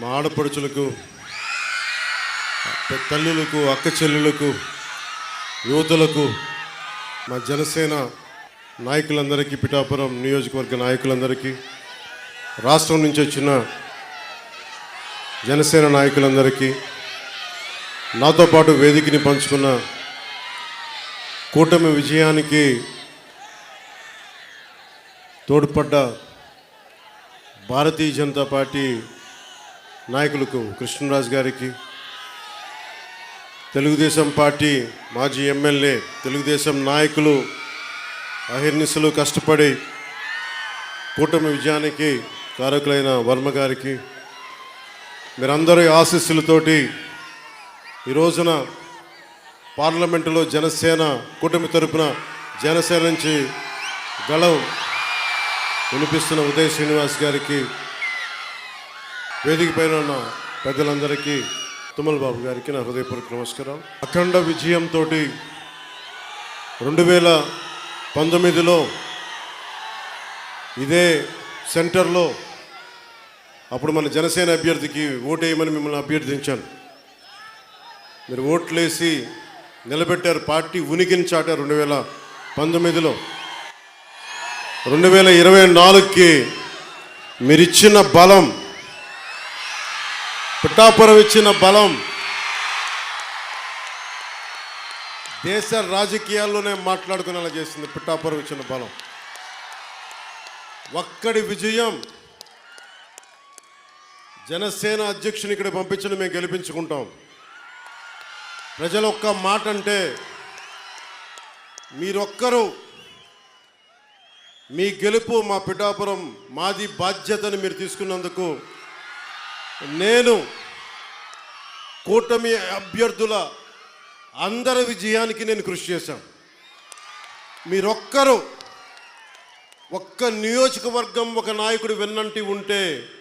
మా ఆడపడుచులకు తల్లులకు అక్క చెల్లులకు యువతులకు మా జనసేన నాయకులందరికీ పిఠాపురం నియోజకవర్గ నాయకులందరికీ రాష్ట్రం నుంచి వచ్చిన జనసేన నాయకులందరికీ నాతో పాటు వేదికని పంచుకున్న కూటమి విజయానికి తోడ్పడ్డ భారతీయ జనతా పార్టీ నాయకులకు కృష్ణరాజు గారికి తెలుగుదేశం పార్టీ మాజీ ఎమ్మెల్యే తెలుగుదేశం నాయకులు అహిర్నిశలు కష్టపడి కూటమి విజయానికి కారకులైన వర్మ గారికి మీరందరి ఆశీస్సులతోటి ఈ రోజున పార్లమెంటులో జనసేన కూటమి తరపున జనసేన నుంచి గళం వినిపిస్తున్న ఉదయ్ శ్రీనివాస్ గారికి వేదిక పైన ఉన్న పెద్దలందరికీ తుమ్మల బాబు గారికి నా హృదయపూర్వక నమస్కారం. అఖండ విజయంతో రెండు వేల పంతొమ్మిదిలో ఇదే సెంటర్లో అప్పుడు మన జనసేన అభ్యర్థికి ఓటేయమని మిమ్మల్ని అభ్యర్థించాను. మీరు ఓట్లేసి నిలబెట్టారు పార్టీ ఉనికిని చాటారు రెండు వేల పంతొమ్మిదిలో. రెండు వేల ఇరవై నాలుగుకి మీరిచ్చిన బలం పిఠాపురం ఇచ్చిన బలం దేశ రాజకీయాల్లోనే మాట్లాడుకునేలా చేసింది పిఠాపురం ఇచ్చిన బలం. ఒక్కడి విజయం జనసేన అధ్యక్షుని ఇక్కడ పంపించడం మేము గెలిపించుకుంటాం. ప్రజలు ఒక్క మాట అంటే మీరొక్కరు మీ గెలుపు మా పిఠాపురం మాది బాధ్యతని మీరు తీసుకున్నందుకు నేను కూటమి అభ్యర్థుల అందరి విజయానికి నేను కృషి చేశాను. మీరొక్కరు ఒక్క నియోజకవర్గం ఒక నాయకుడు వెన్నంటి ఉంటే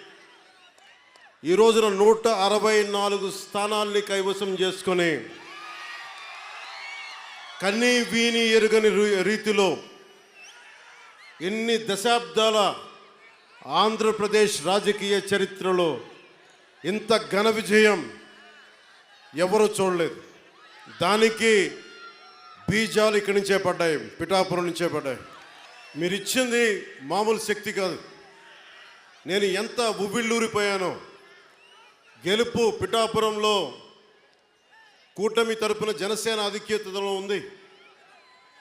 ఈ రోజున నూట అరవై నాలుగు స్థానాల్ని కైవసం చేసుకొని కన్నీ వీని ఎరుగని రీ- రీతిలో ఎన్ని దశాబ్దాల ఆంధ్రప్రదేశ్ రాజకీయ చరిత్రలో ఇంత ఘన విజయం ఎవరు చూడలేదు. దానికి బీజాలు ఇక్కడి నుంచే పడ్డాయి పిఠాపురం నుంచే పడ్డాయి. మీరు ఇచ్చింది మామూలు శక్తి కాదు. నేను ఎంత ఉవ్విళ్ళూరిపోయానో గెలుపు పిఠాపురంలో కూటమి తరపున జనసేన ఆధిక్యతలో ఉంది.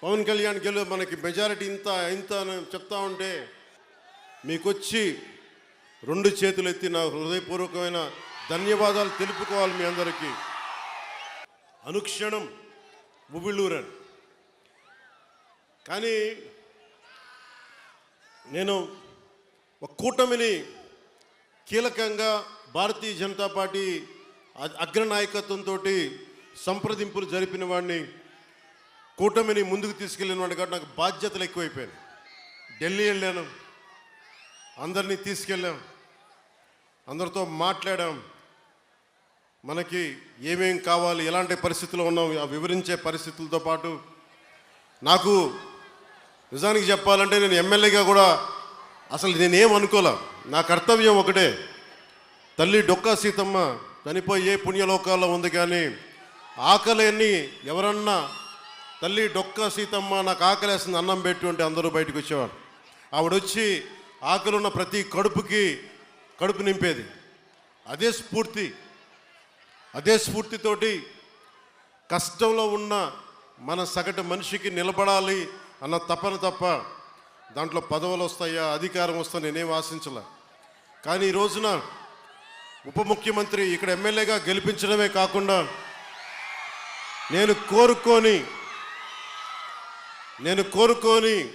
పవన్ కళ్యాణ్ గెలు మనకి మెజారిటీ ఇంత ఇంత అని చెప్తా ఉంటే మీకొచ్చి రెండు చేతులు ఎత్తి నా హృదయపూర్వకమైన ధన్యవాదాలు తెలుపుకోవాలి మీ అందరికీ. అనుక్షణం ముబిళ్ళూరని. కానీ నేను ఒక కూటమిని కీలకంగా భారతీయ జనతా పార్టీ అగ్రనాయకత్వంతో సంప్రదింపులు జరిపిన వాడిని కూటమిని ముందుకు తీసుకెళ్ళిన వాడిని కాబట్టి నాకు బాధ్యతలు ఎక్కువైపోయాయి ఢిల్లీ వెళ్ళాను. అందరినీ తీసుకెళ్ళాం. అందరితో మాట్లాడాం. మనకి ఏమేం కావాలి ఎలాంటి పరిస్థితుల్లో ఉన్నాం ఆ వివరించే పరిస్థితులతో పాటు నాకు నిజానికి చెప్పాలంటే నేను ఎమ్మెల్యేగా కూడా అసలు నేనేం అనుకోలే. నా కర్తవ్యం ఒకటే. తల్లి డొక్కా సీతమ్మ చనిపోయి ఏ పుణ్యలోకాల్లో ఉంది కానీ ఆకలిని ఎవరన్నా తల్లి డొక్క సీతమ్మ నాకు ఆకలేస్తుంది అన్నం పెట్టి ఉంటే అందరూ బయటకు వచ్చేవారు. ఆవిడ వచ్చి ఆకలున్న ప్రతి కడుపుకి కడుపు నింపేది. అదే స్ఫూర్తి. అదే స్ఫూర్తితోటి కష్టంలో ఉన్న మన సగటు మనిషికి నిలబడాలి అన్న తపన తప్ప దాంట్లో పదవులు వస్తాయా అధికారం వస్తా నేనేం ఆశించలే. కానీ ఈ రోజున ఉప ముఖ్యమంత్రి ఇక్కడ ఎమ్మెల్యేగా గెలిపించడమే కాకుండా నేను కోరుకొని నేను కోరుకొని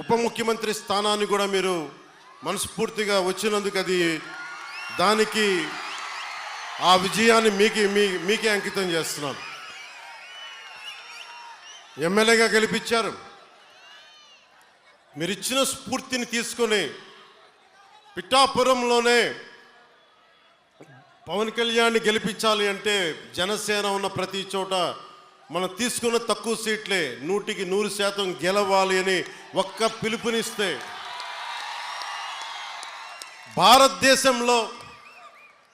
ఉప ముఖ్యమంత్రి స్థానాన్ని కూడా మీరు మనస్ఫూర్తిగా వచ్చినందుకు అది దానికి ఆ విజయాన్ని మీకే మీ మీకే అంకితం చేస్తున్నాను. ఎమ్మెల్యేగా గెలిపించారు. మీరు ఇచ్చిన స్ఫూర్తిని తీసుకొని పిఠాపురంలోనే పవన్ కళ్యాణ్ని గెలిపించాలి అంటే జనసేన ఉన్న ప్రతి చోట మనం తీసుకున్న తక్కువ సీట్లే నూటికి నూరు శాతం గెలవాలి అని ఒక్క పిలుపునిస్తే భారతదేశంలో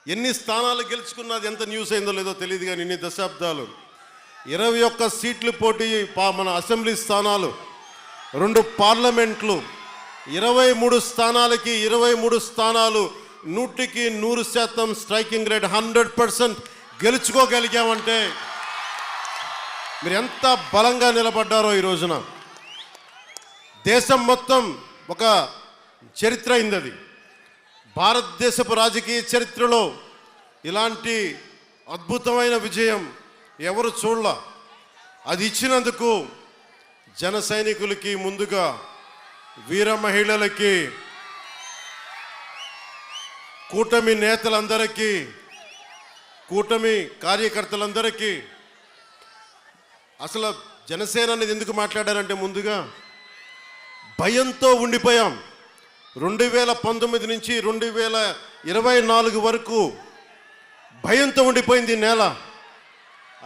ఎన్ని స్థానాలు గెలుచుకున్నది ఎంత న్యూస్ అయిందో లేదో తెలియదు కానీ ఇన్ని దశాబ్దాలు. ఇరవై ఒక్క సీట్లు పోటీ మన అసెంబ్లీ స్థానాలు రెండు పార్లమెంట్లు ఇరవై మూడు స్థానాలకి ఇరవై మూడు స్థానాలు నూటికి నూరు శాతం స్ట్రైకింగ్ రేట్ హండ్రెడ్ పర్సెంట్ గెలుచుకోగలిగామంటే మీరు ఎంత బలంగా నిలబడ్డారో ఈ రోజున. దేశం మొత్తం ఒక చరిత్ర అయింది అది భారతదేశపు రాజకీయ చరిత్రలో ఇలాంటి అద్భుతమైన విజయం ఎవరు చూడలా. అది ఇచ్చినందుకు జన సైనికులకి ముందుగా వీర మహిళలకి కూటమి నేతలందరికీ కూటమి కార్యకర్తలందరికీ అసలు జనసేన అనేది ఎందుకు మాట్లాడారంటే ముందుగా భయంతో ఉండిపోయాం. రెండు వేల పంతొమ్మిది నుంచి రెండు వేల ఇరవై నాలుగు వరకు భయంతో ఉండిపోయింది నేల.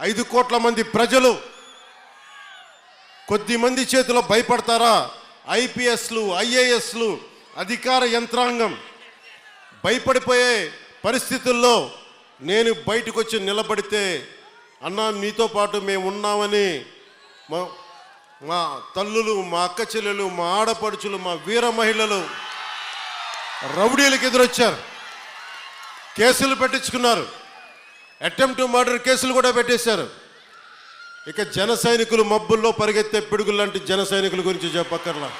ఐదు కోట్ల మంది ప్రజలు కొద్ది మంది చేతిలో భయపడతారా? ఐపీఎస్లు ఐఏఎస్లు అధికార యంత్రాంగం భయపడిపోయే పరిస్థితుల్లో నేను బయటకు వచ్చి నిలబడితే అన్నా మీతో పాటు మేము ఉన్నామని మా మా తల్లులు మా అక్క చెల్లెలు మా ఆడపడుచులు మా వీర మహిళలు రౌడీలకు ఎదురొచ్చారు. కేసులు పెట్టించుకున్నారు. అటెంప్ట్ మర్డర్ కేసులు కూడా పెట్టేశారు. ఇక జన సైనికులు మబ్బుల్లో పరిగెత్తే పిడుగులు లాంటి జన సైనికుల గురించి చెప్పక్కర్లా.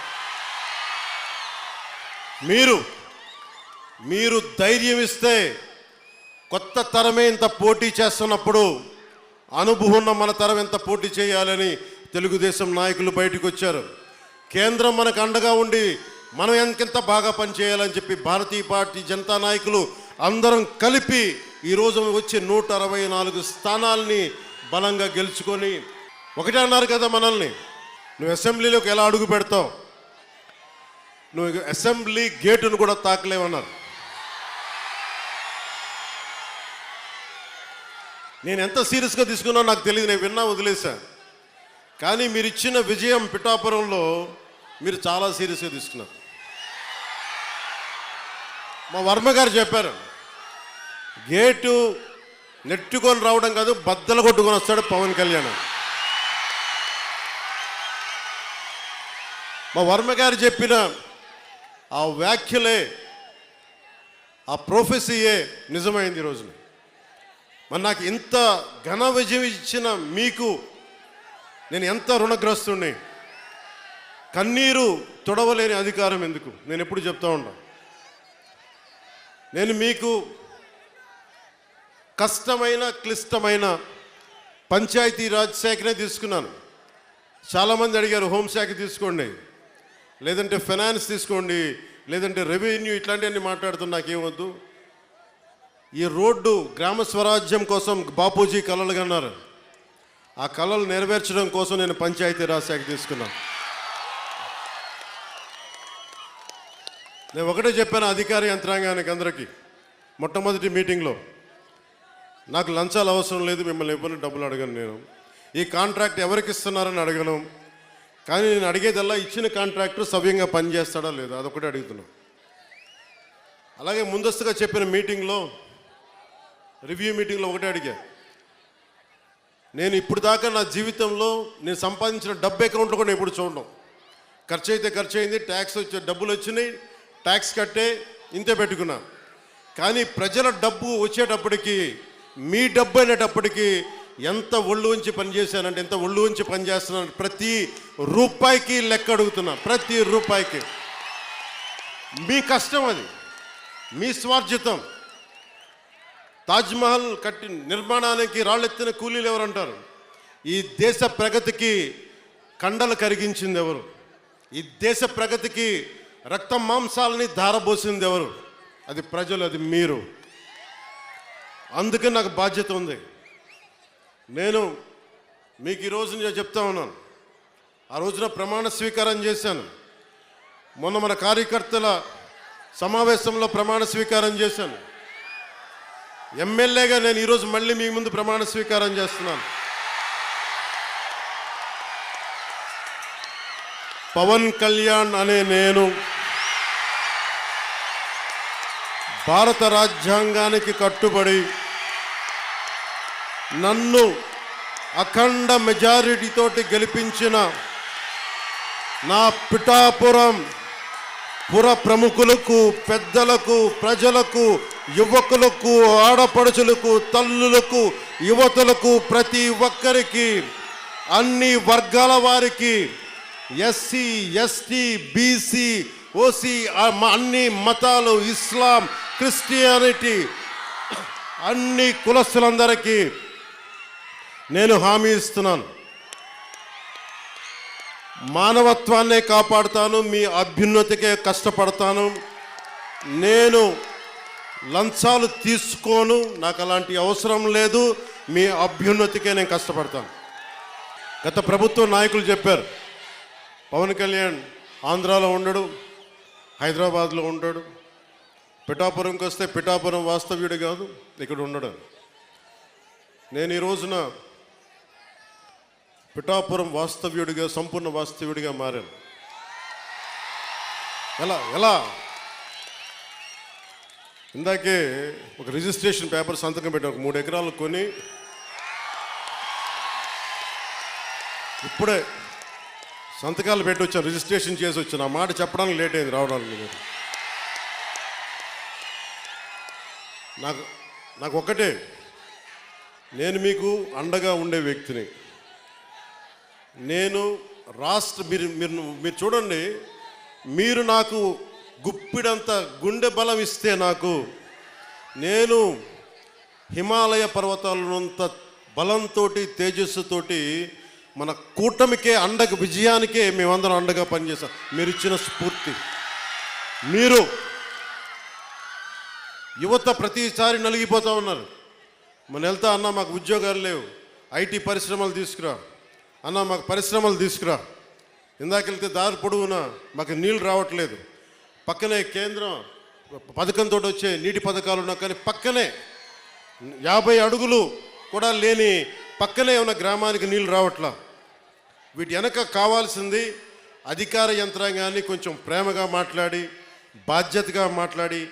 మీరు మీరు ధైర్యం ఇస్తే కొత్త తరమే ఇంత పోటీ చేస్తున్నప్పుడు అనుభవం ఉన్న మన తరం ఎంత పోటీ చేయాలని తెలుగుదేశం నాయకులు బయటకు వచ్చారు. కేంద్రం మనకు అండగా ఉండి మనం ఎంకెంత బాగా పనిచేయాలని చెప్పి భారతీయ పార్టీ జనతా నాయకులు అందరం కలిపి ఈరోజు వచ్చే నూట అరవై నాలుగు స్థానాల్ని బలంగా గెలుచుకొని ఒకటే అన్నారు కదా మనల్ని నువ్వు అసెంబ్లీలోకి ఎలా అడుగు పెడతావు? నువ్వు ఇక అసెంబ్లీ గేటును కూడా తాకలేవన్నారు. నేను ఎంత సీరియస్గా తీసుకున్నా నాకు తెలియదు నేను విన్నా వదిలేశాను కానీ మీరు ఇచ్చిన విజయం పిఠాపురంలో మీరు చాలా సీరియస్గా తీసుకున్నారు. మా వర్మ గారు చెప్పారు గేటు నెట్టుకొని రావడం కాదు బద్దలు కొట్టుకొని వస్తాడు పవన్ కళ్యాణ్ మా వర్మ గారు చెప్పిన ఆ వ్యాఖ్యలే ఆ ప్రొఫెసీయే నిజమైంది ఈ రోజున. మరి నాకు ఇంత ఘన విజయం ఇచ్చిన మీకు నేను ఎంత రుణగ్రస్తుడిని కన్నీరు తొడవలేని అధికారం ఎందుకు? నేను ఎప్పుడు చెప్తా ఉంటా నేను మీకు కష్టమైన క్లిష్టమైన పంచాయతీరాజ్ శాఖనే తీసుకున్నాను. చాలామంది అడిగారు హోంశాఖ తీసుకోండి లేదంటే ఫైనాన్స్ తీసుకోండి లేదంటే రెవెన్యూ ఇట్లాంటివన్నీ మాట్లాడుతున్నా నాకేమొద్దు ఈ రోడ్డు గ్రామ స్వరాజ్యం కోసం బాపూజీ కలలు కన్నారు. ఆ కళలు నెరవేర్చడం కోసం నేను పంచాయతీరాజ్ శాఖ తీసుకున్నాను నేను ఒకటే చెప్పాను అధికార యంత్రాంగానికి అందరికీ మొట్టమొదటి మీటింగ్లో. నాకు లంచాలు అవసరం లేదు మిమ్మల్ని ఎవరిని డబ్బులు అడగను నేను. ఈ కాంట్రాక్ట్ ఎవరికి ఇస్తున్నారని అడగను. కానీ నేను అడిగేదల్లా ఇచ్చిన కాంట్రాక్టర్ సవ్యంగా పనిచేస్తాడా లేదా అదొకటి అడుగుతున్నాను అలాగే ముందస్తుగా చెప్పిన మీటింగ్లో రివ్యూ మీటింగ్లో ఒకటే అడిగా. నేను ఇప్పుడు దాకా నా జీవితంలో నేను సంపాదించిన డబ్బు అకౌంట్లో కూడా ఇప్పుడు ఎప్పుడు చూడడం ఖర్చు అయితే ఖర్చు అయింది ట్యాక్స్ వచ్చే డబ్బులు వచ్చినాయి ట్యాక్స్ కట్టే ఇంతే పెట్టుకున్నా. కానీ ప్రజల డబ్బు వచ్చేటప్పటికి మీ డబ్బు అనేటప్పటికీ ఎంత ఒళ్ళు ఉంచి పనిచేశానంటే ఎంత ఒళ్ళు ఉంచి పనిచేస్తున్నాను ప్రతి రూపాయికి లెక్క అడుగుతున్నా ప్రతి రూపాయికి. మీ కష్టం అది మీ స్వార్జితం తాజ్మహల్ కట్టి నిర్మాణానికి రాళ్ళెత్తిన కూలీలు ఎవరంటారు? ఈ దేశ ప్రగతికి కండలు కరిగించింది ఎవరు? ఈ దేశ ప్రగతికి రక్త మాంసాలని ధారబోసింది ఎవరు? అది ప్రజలు అది మీరు. అందుకే నాకు బాధ్యత ఉంది. నేను మీకు ఈరోజు నేను చెప్తా ఉన్నాను. ఆ రోజున ప్రమాణ స్వీకారం చేశాను. మొన్న మన కార్యకర్తల సమావేశంలో ప్రమాణ స్వీకారం చేశాను. ఎమ్మెల్యేగా నేను ఈరోజు మళ్ళీ మీ ముందు ప్రమాణ స్వీకారం చేస్తున్నాను. పవన్ కళ్యాణ్ అనే నేను భారత రాజ్యాంగానికి కట్టుబడి నన్ను అఖండ మెజారిటీతోటి గెలిపించిన నా పిఠాపురం పుర ప్రముఖులకు పెద్దలకు ప్రజలకు యువకులకు ఆడపడుచులకు తల్లులకు యువతులకు ప్రతి ఒక్కరికి అన్ని వర్గాల వారికి ఎస్సీ ఎస్టీ బీసీ ఓసీ అన్ని మతాలు ఇస్లాం క్రిస్టియానిటీ అన్ని కులస్తులందరికీ నేను హామీ ఇస్తున్నాను. మానవత్వాన్నే కాపాడుతాను మీ అభ్యున్నతికే కష్టపడతాను. నేను లంచాలు తీసుకోను. నాకు అలాంటి అవసరం లేదు. మీ అభ్యున్నతికే నేను కష్టపడతాను. గత ప్రభుత్వ నాయకులు చెప్పారు పవన్ కళ్యాణ్ ఆంధ్రాలో ఉండడు హైదరాబాద్లో ఉండడు. పిఠాపురంకి వస్తే పిఠాపురం వాస్తవ్యుడు కాదు ఇక్కడ ఉండడు. నేను ఈ రోజున పిఠాపురం వాస్తవ్యుడిగా సంపూర్ణ వాస్తవ్యుడిగా మారాను. ఎలా ఎలా? ఇందాకే ఒక రిజిస్ట్రేషన్ పేపర్ సంతకం పెట్టాం ఒక మూడు ఎకరాలు కొని. ఇప్పుడే సంతకాలు పెట్టి వచ్చాను రిజిస్ట్రేషన్ చేసి వచ్చాను ఆ మాట చెప్పడానికి లేట్ అయింది రావడానికి. మీరు నాకు నాకు ఒక్కటే నేను మీకు అండగా ఉండే వ్యక్తిని. నేను రాష్ట్ర మీరు మీరు మీరు చూడండి మీరు నాకు గుప్పిడంత గుండె బలం ఇస్తే నాకు నేను హిమాలయ పర్వతాలనంత బలంతో తేజస్సుతోటి మన కూటమికే అండగ విజయానికే మేమందరం అండగా పనిచేస్తాం. మీరు ఇచ్చిన స్ఫూర్తి. మీరు యువత ప్రతిసారి నలిగిపోతూ ఉన్నారు. మన వెళ్తా అన్న మాకు ఉద్యోగాలు లేవు. ఐటీ పరిశ్రమలు తీసుకురా. అన్న మాకు పరిశ్రమలు తీసుకురా. ఇందాక వెళ్తే దారి పొడవునా మాకు నీళ్ళు రావట్లేదు. పక్కనే కేంద్రం పథకంతో వచ్చే నీటి పథకాలు ఉన్నా కానీ పక్కనే యాభై అడుగులు కూడా లేని పక్కనే ఉన్న గ్రామానికి నీళ్ళు రావట్లా. వీటి వెనక కావాల్సింది అధికార యంత్రాంగాన్ని కొంచెం ప్రేమగా మాట్లాడి బాధ్యతగా మాట్లాడి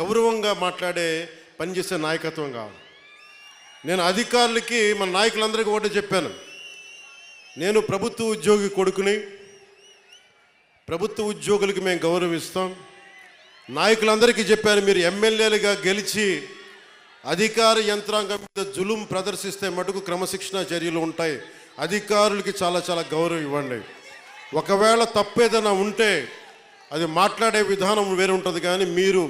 గౌరవంగా మాట్లాడే పనిచేసే నాయకత్వం కావాలి. నేను అధికారులకి మన నాయకులందరికీ ఒకటే చెప్పాను. నేను ప్రభుత్వ ఉద్యోగి కొడుకుని ప్రభుత్వ ఉద్యోగులకు మేము గౌరవిస్తాం. నాయకులందరికీ చెప్పాను మీరు ఎమ్మెల్యేలుగా గెలిచి అధికార యంత్రాంగం మీద జులుం ప్రదర్శిస్తే మటుకు క్రమశిక్షణ చర్యలు ఉంటాయి. అధికారులకి చాలా చాలా గౌరవం ఇవ్వండి. ఒకవేళ తప్పేదైనా ఉంటే అది మాట్లాడే విధానం వేరే ఉంటుంది కానీ మీరు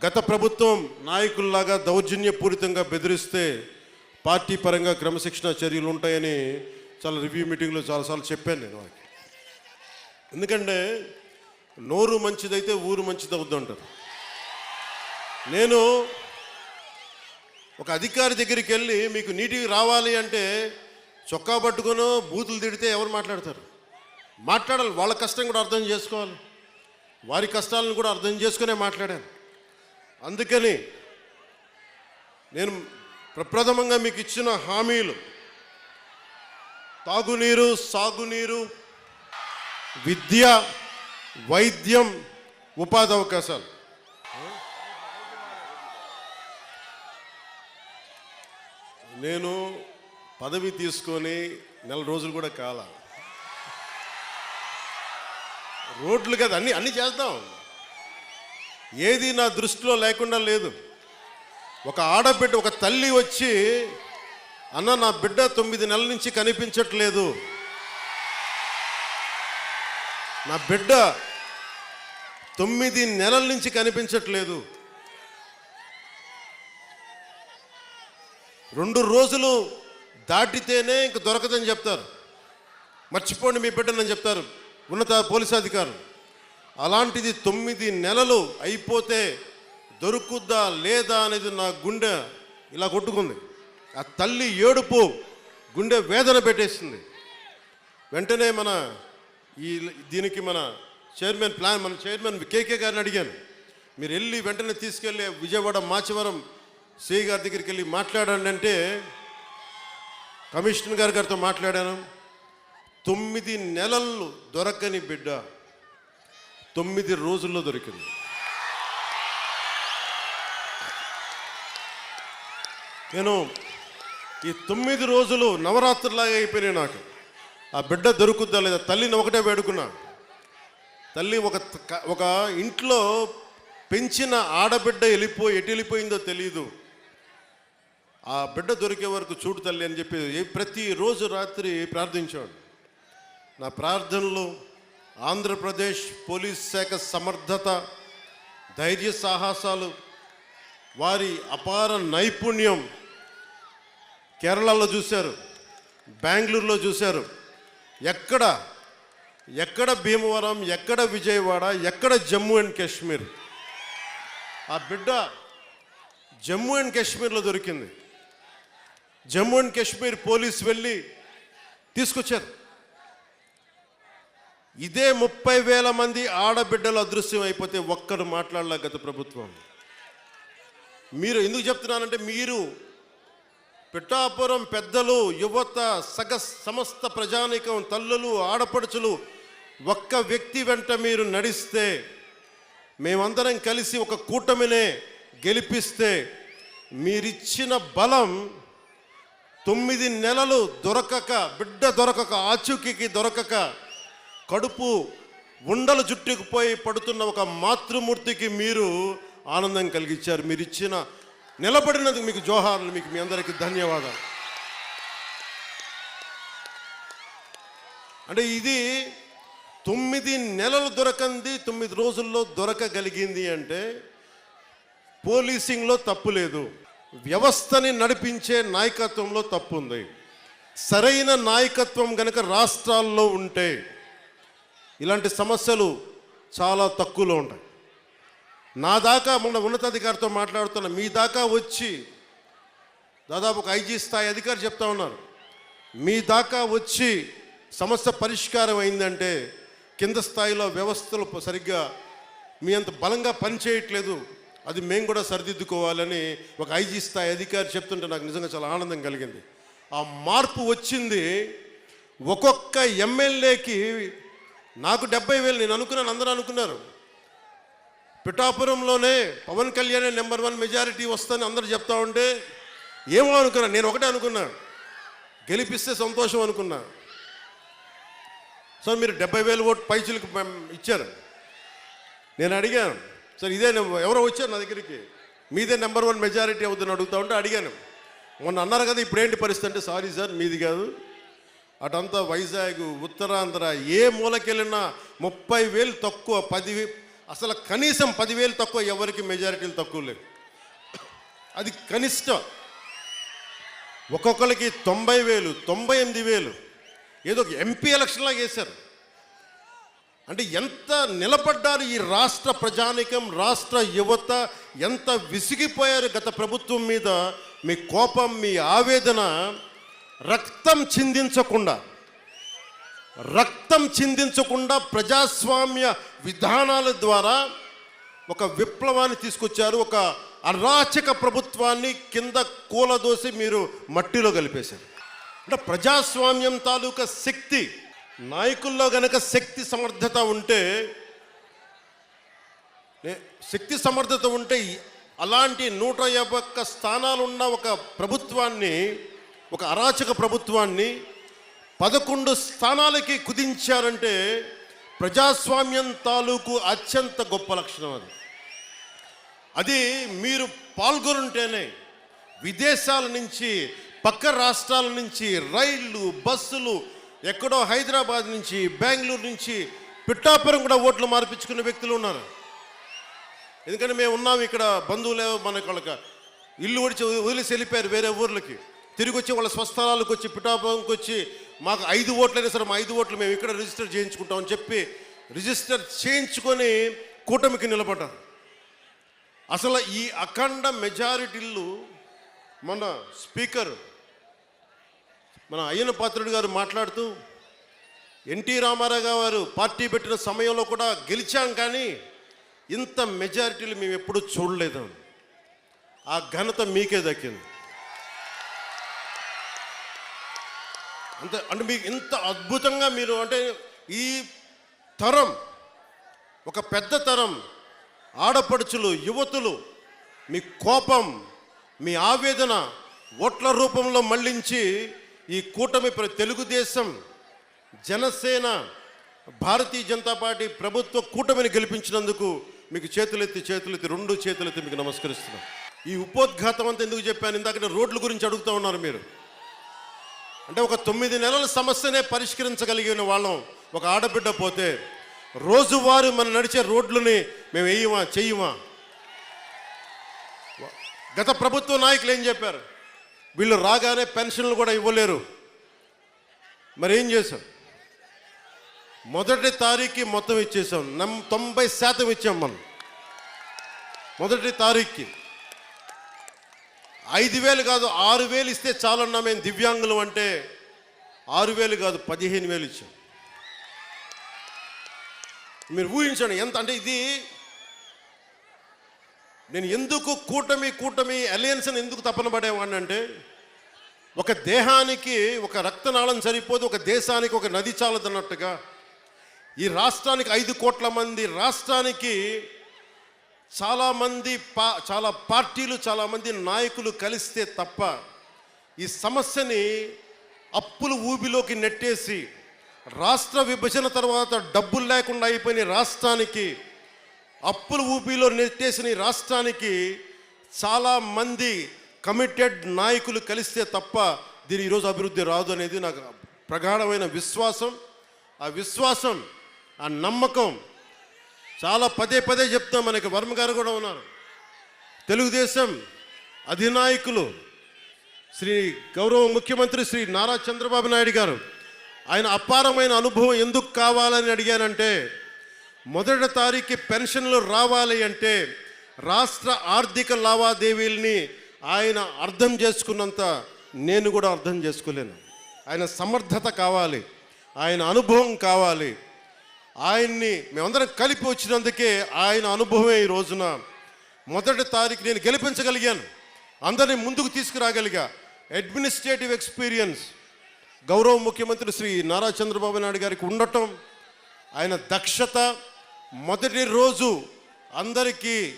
గత ప్రభుత్వం నాయకుల్లాగా దౌర్జన్యపూరితంగా బెదిరిస్తే పార్టీ పరంగా క్రమశిక్షణ చర్యలు ఉంటాయని చాలా రివ్యూ మీటింగ్లో చాలాసార్లు చెప్పాను నేను ఎందుకంటే నోరు మంచిదైతే ఊరు మంచిది అవుద్ది అంటారు నేను ఒక అధికారి దగ్గరికి వెళ్ళి మీకు నీటికి రావాలి అంటే చొక్కా పట్టుకునో బూతులు తిడితే ఎవరు మాట్లాడతారు? మాట్లాడాలి. వాళ్ళ కష్టం కూడా అర్థం చేసుకోవాలి. వారి కష్టాలను కూడా అర్థం చేసుకునే మాట్లాడాను అందుకని నేను ప్రప్రథమంగా మీకు ఇచ్చిన హామీలు. తాగునీరు సాగునీరు విద్య వైద్యం ఉపాధి అవకాశాలు. నేను పదవి తీసుకొని నెల రోజులు కూడా కాల. రోడ్లు కదా అన్ని అన్ని చేద్దాం. ఏది నా దృష్టిలో లేకుండా లేదు. ఒక ఆడబిడ్డ ఒక తల్లి వచ్చి అన్న నా బిడ్డ తొమ్మిది నెలల నుంచి కనిపించట్లేదు. నా బిడ్డ తొమ్మిది నెలల నుంచి కనిపించట్లేదు. రెండు రోజులు దాటితేనే ఇంక దొరకదని చెప్తారు. మర్చిపోండి మీ బిడ్డనని చెప్తారు. ఉన్నత పోలీసు అధికారులు. అలాంటిది తొమ్మిది నెలలు అయిపోతే దొరుకుద్దా లేదా అనేది నా గుండె ఇలా కొట్టుకుంది. ఆ తల్లి ఏడుపు గుండె వేదన పెట్టేసింది. వెంటనే మన ఈ దీనికి మన చైర్మన్ ప్లాన్ మన చైర్మన్ కేకే గారిని అడిగాను. మీరు వెళ్ళి వెంటనే తీసుకెళ్ళి విజయవాడ మాచవరం శ్రీ గారి దగ్గరికి వెళ్ళి మాట్లాడండి అంటే కమిషనర్ గారి గారితో మాట్లాడాను. తొమ్మిది నెలలు దొరకని బిడ్డ తొమ్మిది రోజుల్లో దొరికింది. నేను ఈ తొమ్మిది రోజులు నవరాత్రులాగా అయిపోయినాయి నాకు. ఆ బిడ్డ దొరుకుద్దా లేదా? తల్లిని ఒకటే వేడుకున్నా. తల్లి ఒక ఒక ఇంట్లో పెంచిన ఆడబిడ్డ వెళ్ళిపోయి ఎటు వెళ్ళిపోయిందో తెలియదు ఆ బిడ్డ దొరికే వరకు చూడు తల్లి అని చెప్పి ప్రతిరోజు రాత్రి ప్రార్థించాడు నా ప్రార్థనలు ఆంధ్రప్రదేశ్ పోలీస్ శాఖ సమర్థత ధైర్య సాహసాలు వారి అపార నైపుణ్యం కేరళలో చూశారు బెంగళూరులో చూశారు. ఎక్కడ ఎక్కడ భీమవరం ఎక్కడ విజయవాడ ఎక్కడ జమ్మూ అండ్ కాశ్మీర్? ఆ బిడ్డ జమ్మూ అండ్ కాశ్మీర్లో దొరికింది. జమ్మూ అండ్ కాశ్మీర్ పోలీస్ వెళ్ళి తీసుకొచ్చారు. ఇదే ముప్పై వేల మంది ఆడబిడ్డలు అదృశ్యం అయిపోతే ఒక్కరు మాట్లాడలే గత ప్రభుత్వం. మీరు ఎందుకు చెప్తున్నానంటే మీరు పిఠాపురం పెద్దలు యువత సగ సమస్త ప్రజానికం తల్లులు ఆడపడుచులు ఒక్క వ్యక్తి వెంట మీరు నడిస్తే మేమందరం కలిసి ఒక కూటమినే గెలిపిస్తే మీరిచ్చిన బలం తొమ్మిది నెలలు దొరకక బిడ్డ దొరకక ఆచూకీకి దొరకక కడుపు ఉండలు జుట్టుకుపోయి పడుతున్న ఒక మాతృమూర్తికి మీరు ఆనందం కలిగించారు. మీరిచ్చిన నిలబడినందుకు మీకు జోహార్లు మీకు మీ అందరికీ ధన్యవాదాలు. అంటే ఇది తొమ్మిది నెలలు దొరకంది తొమ్మిది రోజుల్లో దొరకగలిగింది అంటే పోలీసింగ్లో తప్పు లేదు. వ్యవస్థని నడిపించే నాయకత్వంలో తప్పు ఉంది. సరైన నాయకత్వం కనుక రాష్ట్రాల్లో ఉంటే ఇలాంటి సమస్యలు చాలా తక్కువలో ఉంటాయి. నా దాకా మొన్న ఉన్నతాధికారితో మాట్లాడుతున్న మీ దాకా వచ్చి దాదాపు ఒక ఐజీ స్థాయి అధికారి చెప్తా ఉన్నారు. మీ దాకా వచ్చి సమస్య పరిష్కారం అయిందంటే కింద స్థాయిలో వ్యవస్థలు సరిగ్గా మీ అంత బలంగా పనిచేయట్లేదు. అది మేము కూడా సరిదిద్దుకోవాలని ఒక ఐజీ స్థాయి అధికారి చెప్తుంటే నాకు నిజంగా చాలా ఆనందం కలిగింది. ఆ మార్పు వచ్చింది. ఒక్కొక్క ఎమ్మెల్యేకి నాకు డెబ్బై వేలు నేను అనుకున్నాను అందరూ అనుకున్నారు. పిఠాపురంలోనే Pawan Kalyan number one majority వస్తుందని అందరూ చెప్తా ఉంటే ఏమో అనుకున్నా నేను ఒకటే అనుకున్నా. గెలిపిస్తే సంతోషం అనుకున్నా. సో మీరు డెబ్బై వేలు ఓటు పైచులకు ఇచ్చారు. నేను అడిగాను సార్ ఇదే ఎవరో వచ్చారు నా దగ్గరికి? మీదే నెంబర్ వన్ మెజారిటీ అవుతుందని అడుగుతా ఉంటే అడిగాను. మొన్న అన్నారు కదా ఇప్పుడు ఏంటి పరిస్థితి అంటే సారీ సార్ మీది కాదు. అటంతా వైజాగ్ ఉత్తరాంధ్ర ఏ మూలకెళ్ళినా ముప్పై వేలు తక్కువ పది అసలు కనీసం పదివేలు తక్కువ ఎవరికి మెజారిటీలు తక్కువ లేవు. అది కనిష్టం. ఒక్కొక్కరికి తొంభై వేలు తొంభై ఎనిమిది వేలు. ఏదో ఒక ఎంపీ ఎలక్షన్లా చేశారు అంటే ఎంత నిలబడ్డారు ఈ రాష్ట్ర ప్రజానికం రాష్ట్ర యువత ఎంత విసిగిపోయారు గత ప్రభుత్వం మీద మీ కోపం మీ ఆవేదన రక్తం చిందించకుండా. రక్తం చిందించకుండా ప్రజాస్వామ్య విధానాల ద్వారా ఒక విప్లవాన్ని తీసుకొచ్చారు ఒక అరాచక ప్రభుత్వాన్ని కింద కూలదోసి మీరు మట్టిలో కలిపేశారు. అంటే ప్రజాస్వామ్యం తాలూకా శక్తి నాయకుల్లో గనక శక్తి సమర్థత ఉంటే శక్తి సమర్థత ఉంటే అలాంటి నూట యాభై ఒక్క స్థానాలున్న ఒక ప్రభుత్వాన్ని ఒక అరాచక ప్రభుత్వాన్ని పదకొండు స్థానాలకి కుదించారంటే ప్రజాస్వామ్యం తాలూకు అత్యంత గొప్ప లక్షణం అది. అది మీరు పాల్గొనుంటేనే విదేశాల నుంచి పక్క రాష్ట్రాల నుంచి రైళ్ళు బస్సులు ఎక్కడో హైదరాబాద్ నుంచి బెంగళూరు నుంచి పిట్టాపురం కూడా ఓట్లు మార్పించుకునే వ్యక్తులు ఉన్నారు. ఎందుకంటే మేము ఉన్నాం ఇక్కడ బంధువులే మనకు వాళ్ళకి ఇల్లు ఒడిచి వదిలేసి వెళ్ళిపోయారు వేరే ఊర్లకి. తిరిగి వచ్చి వాళ్ళ స్వస్థలాలకు వచ్చి పిఠాపురంకి వచ్చి మాకు ఐదు ఓట్లైనా సరే మా ఐదు ఓట్లు మేము ఇక్కడ రిజిస్టర్ చేయించుకుంటామని చెప్పి రిజిస్టర్ చేయించుకొని కూటమికి నిలబడ్డారు అసలు ఈ అఖండ మెజారిటీలు మన స్పీకర్ మన అయ్యన పాత్రుడు గారు మాట్లాడుతూ ఎన్టీ రామారావు గారు పార్టీ పెట్టిన సమయంలో కూడా గెలిచాం కానీ ఇంత మెజారిటీలు మేము ఎప్పుడూ చూడలేదు. ఆ ఘనత మీకే దక్కింది. అంతే అంటే మీకు ఇంత అద్భుతంగా మీరు అంటే ఈ తరం ఒక పెద్ద తరం ఆడపడుచులు యువతులు మీ కోపం మీ ఆవేదన ఓట్ల రూపంలో మళ్ళించి ఈ కూటమి ప్ర- తెలుగుదేశం జనసేన భారతీయ జనతా పార్టీ ప్రభుత్వ కూటమిని గెలిపించినందుకు మీకు చేతులెత్తి చేతులెత్తి రెండు చేతులెత్తి మీకు నమస్కరిస్తున్నాం. ఈ ఉపోద్ఘాతం అంతా ఎందుకు చెప్పాను? ఇందాక రోడ్ల గురించి అడుగుతూ ఉన్నారు మీరు. అంటే ఒక తొమ్మిది నెలల సమస్యనే పరిష్కరించగలిగిన వాళ్ళం ఒక ఆడబిడ్డ పోతే రోజువారు మనం నడిచే రోడ్లని మేము వేయమా చెయ్యమా గత ప్రభుత్వ నాయకులు ఏం చెప్పారు? వీళ్ళు రాగానే పెన్షన్లు కూడా ఇవ్వలేరు. మరి ఏం చేశాం? మొదటి తారీఖుకి మొత్తం ఇచ్చేసాం నమ్ తొంభై శాతం ఇచ్చాం మనం. మొదటి తారీఖుకి. ఐదు వేలు కాదు ఆరు వేలు ఇస్తే చాలన్నా మేము దివ్యాంగులం అంటే ఆరు వేలు కాదు పదిహేను వేలు ఇచ్చాం. మీరు ఊహించండి ఎంత అంటే ఇది నేను ఎందుకు కూటమి కూటమి అలయన్స్ని ఎందుకు తపన పడేవాడిని అంటే ఒక దేహానికి ఒక రక్తనాళం సరిపోదు ఒక దేశానికి ఒక నది చాలదన్నట్టుగా ఈ రాష్ట్రానికి ఐదు కోట్ల మంది రాష్ట్రానికి చాలామంది పా చాలా పార్టీలు చాలామంది నాయకులు కలిస్తే తప్ప ఈ సమస్యని అప్పులు ఊబిలోకి నెట్టేసి రాష్ట్ర విభజన తర్వాత డబ్బులు లేకుండా అయిపోయిన రాష్ట్రానికి అప్పుల ఊపిలో నెట్టేసిన రాష్ట్రానికి చాలామంది కమిటెడ్ నాయకులు కలిస్తే తప్ప దీని ఈరోజు అభివృద్ధి రాదు అనేది నాకు ప్రగాఢమైన విశ్వాసం. ఆ విశ్వాసం ఆ నమ్మకం చాలా పదే పదే చెప్తాం మనకి. వర్మ గారు కూడా ఉన్నారు. తెలుగుదేశం అధినాయకులు శ్రీ గౌరవ ముఖ్యమంత్రి శ్రీ నారా చంద్రబాబు నాయుడు గారు. ఆయన అపారమైన అనుభవం ఎందుకు కావాలని అడిగానంటే మొదటి తారీఖు పెన్షన్లు రావాలి అంటే రాష్ట్ర ఆర్థిక లావాదేవీల్ని ఆయన అర్థం చేసుకున్నంత నేను కూడా అర్థం చేసుకోలేను. ఆయన సమర్థత కావాలి. ఆయన అనుభవం కావాలి. ఆయన్ని మేమందరం కలిపి వచ్చినందుకే ఆయన అనుభవమే ఈ రోజున. మొదటి తారీఖు నేను గెలిపించగలిగాను. అందరినీ ముందుకు తీసుకురాగలిగా. అడ్మినిస్ట్రేటివ్ ఎక్స్పీరియన్స్ గౌరవ ముఖ్యమంత్రి శ్రీ నారా చంద్రబాబు నాయుడు గారికి ఉండటం ఆయన దక్షత. మొదటి రోజు అందరికీ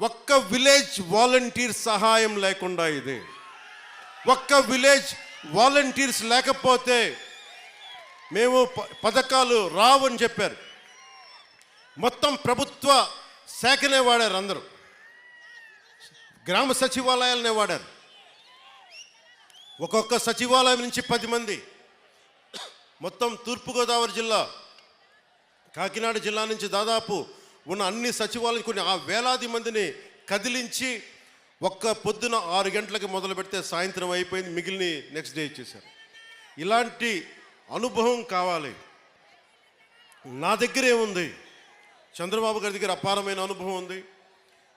ఒక్క విలేజ్ వాలంటీర్ సహాయం లేకుండా ఇది. ఒక్క విలేజ్ వాలంటీర్స్ లేకపోతే మేము ప- పథకాలు అని చెప్పారు. మొత్తం ప్రభుత్వ శాఖనే వాడారు అందరూ. గ్రామ సచివాలయాలనే వాడారు. ఒక్కొక్క సచివాలయం నుంచి పది మంది. మొత్తం తూర్పుగోదావరి జిల్లా కాకినాడ జిల్లా నుంచి దాదాపు ఉన్న అన్ని సచివాలయం కొన్ని ఆ వేలాది మందిని కదిలించి ఒక్క పొద్దున ఆరు గంటలకు మొదలు పెడితే సాయంత్రం అయిపోయింది మిగిలిన నెక్స్ట్ డే ఇచ్చేశారు. ఇలాంటి అనుభవం కావాలి. నా దగ్గరే ఉంది. చంద్రబాబు గారి దగ్గర అపారమైన అనుభవం ఉంది.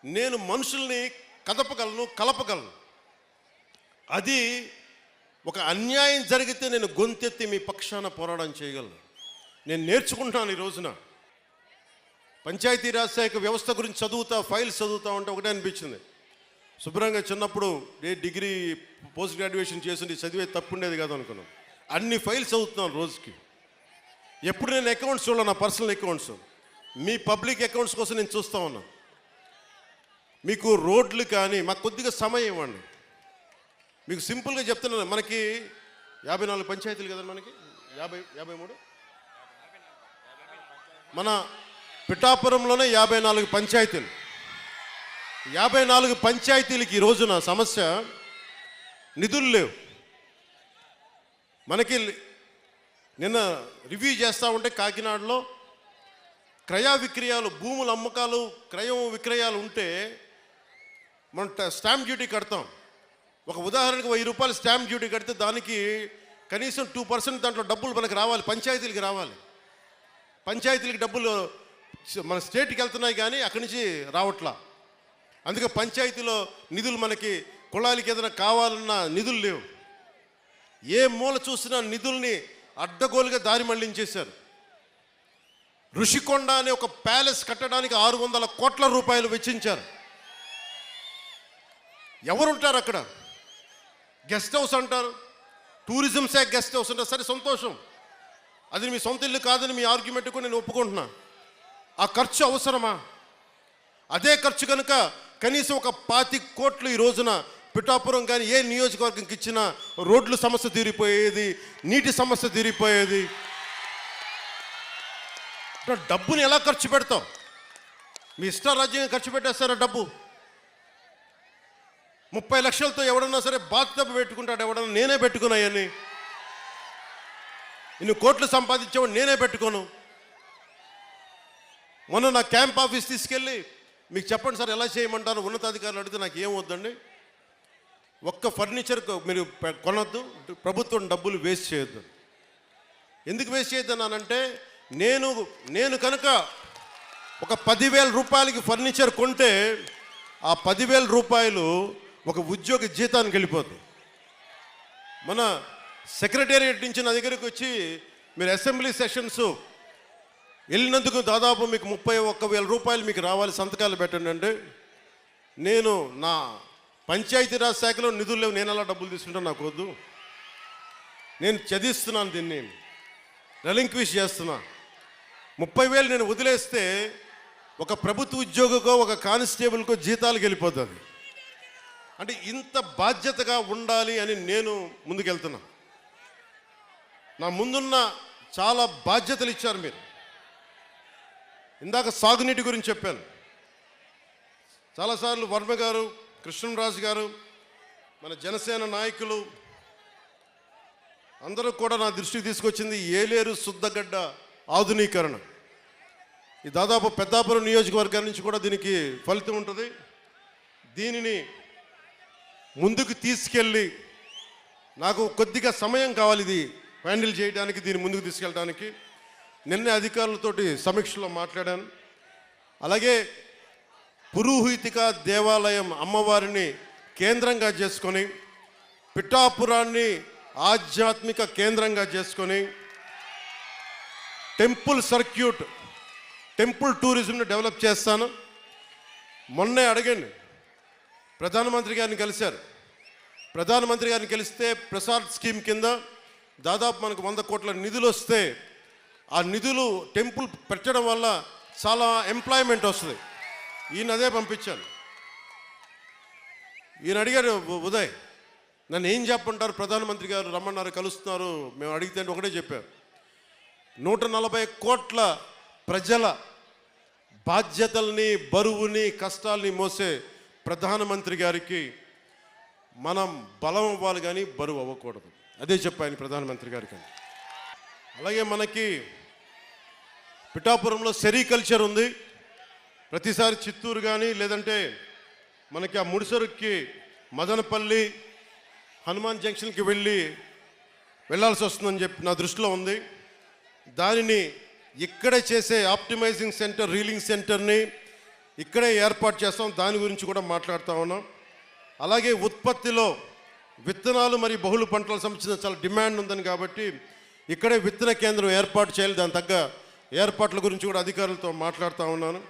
నేను మనుషుల్ని కదపగలను కలపగలను. అది ఒక అన్యాయం జరిగితే నేను గొంతెత్తి మీ పక్షాన పోరాటం చేయగలను. నేను నేర్చుకుంటాను ఈ రోజున. పంచాయతీరాజ్ శాఖ వ్యవస్థ గురించి చదువుతా ఫైల్స్ చదువుతా ఉంటే ఒకటే అనిపించింది. శుభ్రంగా చిన్నప్పుడు ఏ డిగ్రీ పోస్ట్ గ్రాడ్యుయేషన్ చేసింది చదివే తప్పు ఉండేది కాదు అనుకున్నాను అన్ని ఫైల్స్ చదువుతున్నాను రోజుకి. ఎప్పుడు నేను అకౌంట్స్ చూడాలి నా పర్సనల్ అకౌంట్స్? మీ పబ్లిక్ అకౌంట్స్ కోసం నేను చూస్తా ఉన్నాను మీకు రోడ్లు కానీ మాకు కొద్దిగా సమయం ఇవ్వండి. మీకు సింపుల్గా చెప్తున్నాను మనకి యాభై నాలుగు పంచాయతీలు కదా మనకి? యాభై యాభై మూడు? మన పిఠాపురంలోనే యాభై నాలుగు పంచాయతీలు. యాభై నాలుగు పంచాయతీలకి ఈ రోజున సమస్య నిధులు లేవు. మనకి నిన్న రివ్యూ చేస్తూ ఉంటే కాకినాడలో క్రయ విక్రయాలు భూముల అమ్మకాలు క్రయం విక్రయాలు ఉంటే మనం స్టాంప్ డ్యూటీ కడతాం. ఒక ఉదాహరణకు వెయ్యి రూపాయలు స్టాంప్ డ్యూటీ కడితే దానికి కనీసం టూ పర్సెంట్ దాంట్లో డబ్బులు మనకు రావాలి పంచాయతీలకి రావాలి. పంచాయతీలకి డబ్బులు మన స్టేట్కి వెళ్తున్నాయి కానీ అక్కడి నుంచి రావట్లా. అందుకే పంచాయతీలో నిధులు మనకి కులాలకి ఏదైనా కావాలన్నా నిధులు లేవు. ఏ మూల చూసినా నిధుల్ని అడ్డగోలుగా దారి మళ్ళించేశారు. ఋషికొండ అనే ఒక ప్యాలెస్ కట్టడానికి ఆరు వందల కోట్ల రూపాయలు వెచ్చించారు. ఎవరుంటారు అక్కడ? గెస్ట్ హౌస్ అంటారు. టూరిజం శాఖ గెస్ట్ హౌస్ అంటారు. సరే సంతోషం. అది మీ సొంత ఇల్లు కాదని మీ ఆర్గ్యుమెంట్కు నేను ఒప్పుకుంటున్నా. ఆ ఖర్చు అవసరమా? అదే ఖర్చు కనుక కనీసం ఒక పాతి కోట్లు ఈ రోజున పిఠాపురం కానీ ఏ నియోజకవర్గంకి ఇచ్చినా రోడ్లు సమస్య తీరిపోయేది నీటి సమస్య తీరిపోయేది. డబ్బుని ఎలా ఖర్చు పెడతాం మీ ఇష్టారాజ్యంగా ఖర్చు పెట్టేస్తారా డబ్బు? ముప్పై లక్షలతో ఎవడన్నా సరే బాధ్యత పెట్టుకుంటాడు ఎవడన్నా నేనే పెట్టుకున్నాయని ఇన్ని కోట్లు సంపాదించేవాడు నేనే పెట్టుకోను. మొన్న నా క్యాంప్ ఆఫీస్ తీసుకెళ్ళి మీకు చెప్పండి సార్ ఎలా చేయమంటారు? ఉన్నతాధికారులు అడిగితే నాకు ఏం వద్దండి? ఒక్క ఫర్నిచర్ మీరు కొనద్దు కొనొద్దు. ప్రభుత్వం డబ్బులు వేస్ట్ చేయొద్దు. ఎందుకు వేస్ట్ చేయొద్దన్నానంటే నేను నేను కనుక ఒక పదివేల రూపాయలకి ఫర్నిచర్ కొంటే ఆ పదివేల రూపాయలు ఒక ఉద్యోగ జీతానికి వెళ్ళిపోతుంది మన సెక్రటేరియట్ నుంచి నా దగ్గరికి వచ్చి మీరు అసెంబ్లీ సెషన్స్ వెళ్ళినందుకు దాదాపు మీకు ముప్పై ఒక్క వేల రూపాయలు మీకు రావాలి సంతకాలు పెట్టండి అంటే నేను నా పంచాయతీరాజ్ శాఖలో నిధులు లేవు. నేను అలా డబ్బులు తీసుకుంటాను నాకు వద్దు. నేను చదివిస్తున్నాను దీన్ని. రెలింక్విష్ చేస్తున్నా. ముప్పై వేలు నేను వదిలేస్తే ఒక ప్రభుత్వ ఉద్యోగికో ఒక కానిస్టేబుల్కో జీతాలకు వెళ్ళిపోతుంది అంటే ఇంత బాధ్యతగా ఉండాలి అని నేను ముందుకెళ్తున్నా. నా ముందున్న చాలా బాధ్యతలు ఇచ్చారు మీరు. ఇందాక సాగునీటి గురించి చెప్పాను. చాలాసార్లు వర్మ గారు కృష్ణరాజు గారు మన జనసేన నాయకులు అందరూ కూడా నా దృష్టికి తీసుకొచ్చింది ఏలేరు శుద్ధగడ్డ ఆధునీకరణ. ఈ దాదాపు పెద్దాపురం నియోజకవర్గం నుంచి కూడా దీనికి ఫలితం ఉంటుంది. దీనిని ముందుకు తీసుకెళ్ళి నాకు కొద్దిగా సమయం కావాలి ఇది హ్యాండిల్ చేయడానికి దీన్ని ముందుకు తీసుకెళ్ళడానికి. నిన్న అధికారులతోటి సమీక్షలో మాట్లాడాను. అలాగే పురోహితిక దేవాలయం అమ్మవారిని కేంద్రంగా చేసుకొని పిఠాపురాన్ని ఆధ్యాత్మిక కేంద్రంగా చేసుకొని టెంపుల్ సర్క్యూట్ టెంపుల్ టూరిజంని డెవలప్ చేస్తాను. మొన్నే అడగండి ప్రధానమంత్రి గారిని కలిశారు. ప్రధానమంత్రి గారిని కలిస్తే ప్రసాద్ స్కీమ్ కింద దాదాపు మనకు వంద కోట్ల నిధులు వస్తే ఆ నిధులు టెంపుల్ పెట్టడం వల్ల చాలా ఎంప్లాయ్మెంట్ వస్తుంది. ఈయన అదే పంపించాను ఈయన అడిగారు ఉదయ్ నన్ను ఏం చెప్పంటారు ప్రధానమంత్రి గారు రమ్మన్నారు కలుస్తున్నారు. మేము అడిగితే ఒకటే చెప్పారు. నూట నలభై కోట్ల ప్రజల బాధ్యతల్ని బరువుని కష్టాల్ని మోసే ప్రధానమంత్రి గారికి మనం బలం అవ్వాలి కానీ బరువు అవ్వకూడదు. అదే చెప్పాను ప్రధానమంత్రి గారికి అలాగే మనకి పిఠాపురంలో సెరికల్చర్ ఉంది. ప్రతిసారి చిత్తూరు కానీ లేదంటే మనకి ఆ ముడిసరుక్కి మదనపల్లి హనుమాన్ జంక్షన్కి వెళ్ళి వెళ్ళాల్సి వస్తుందని చెప్పి నా దృష్టిలో ఉంది. దానిని ఇక్కడే చేసే ఆప్టిమైజింగ్ సెంటర్ రీలింగ్ సెంటర్ని ఇక్కడే ఏర్పాటు చేస్తాం. దాని గురించి కూడా మాట్లాడుతూ ఉన్నాం. అలాగే ఉత్పత్తిలో విత్తనాలు మరియు బహుళ పంటలకు సంబంధించిన చాలా డిమాండ్ ఉందని కాబట్టి ఇక్కడే విత్తన కేంద్రం ఏర్పాటు చేయాలి. దాని తగ్గ ఏర్పాట్ల గురించి కూడా అధికారులతో మాట్లాడుతూ ఉన్నాను.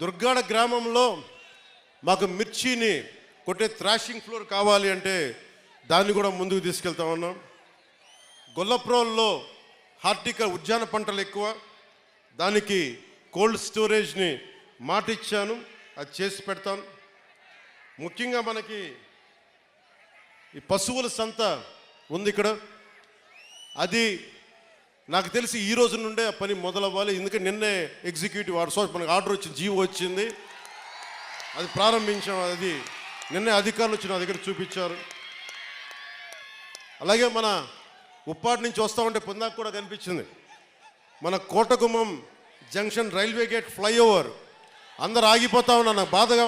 దుర్గాడ గ్రామంలో మాకు మిర్చిని కొట్టే థ్రాషింగ్ ఫ్లోర్ కావాలి అంటే దాన్ని కూడా ముందుకు తీసుకెళ్తా ఉన్నాం. గొల్లప్రోల్లో హార్టిక ఉద్యాన పంటలు ఎక్కువ. దానికి కోల్డ్ స్టోరేజ్ని మాట ఇచ్చాను అది చేసి పెడతాను ముఖ్యంగా మనకి ఈ పశువుల సంత ఉంది ఇక్కడ. అది నాకు తెలిసి ఈ రోజు నుండే ఆ పని మొదలవ్వాలి. ఎందుకంటే నిన్నే ఎగ్జిక్యూటివ్ ఆర్డర్ సో మనకి ఆర్డర్ వచ్చింది జీవో వచ్చింది. అది ప్రారంభించాం అది నిన్నే అధికారులు వచ్చి నా దగ్గర చూపించారు. అలాగే మన ఉప్పాటి నుంచి వస్తామంటే పొందాక కూడా కనిపించింది. మన Kotagummam junction railway gate flyover. అందరు ఆగిపోతా ఉన్నా నాకు బాధగా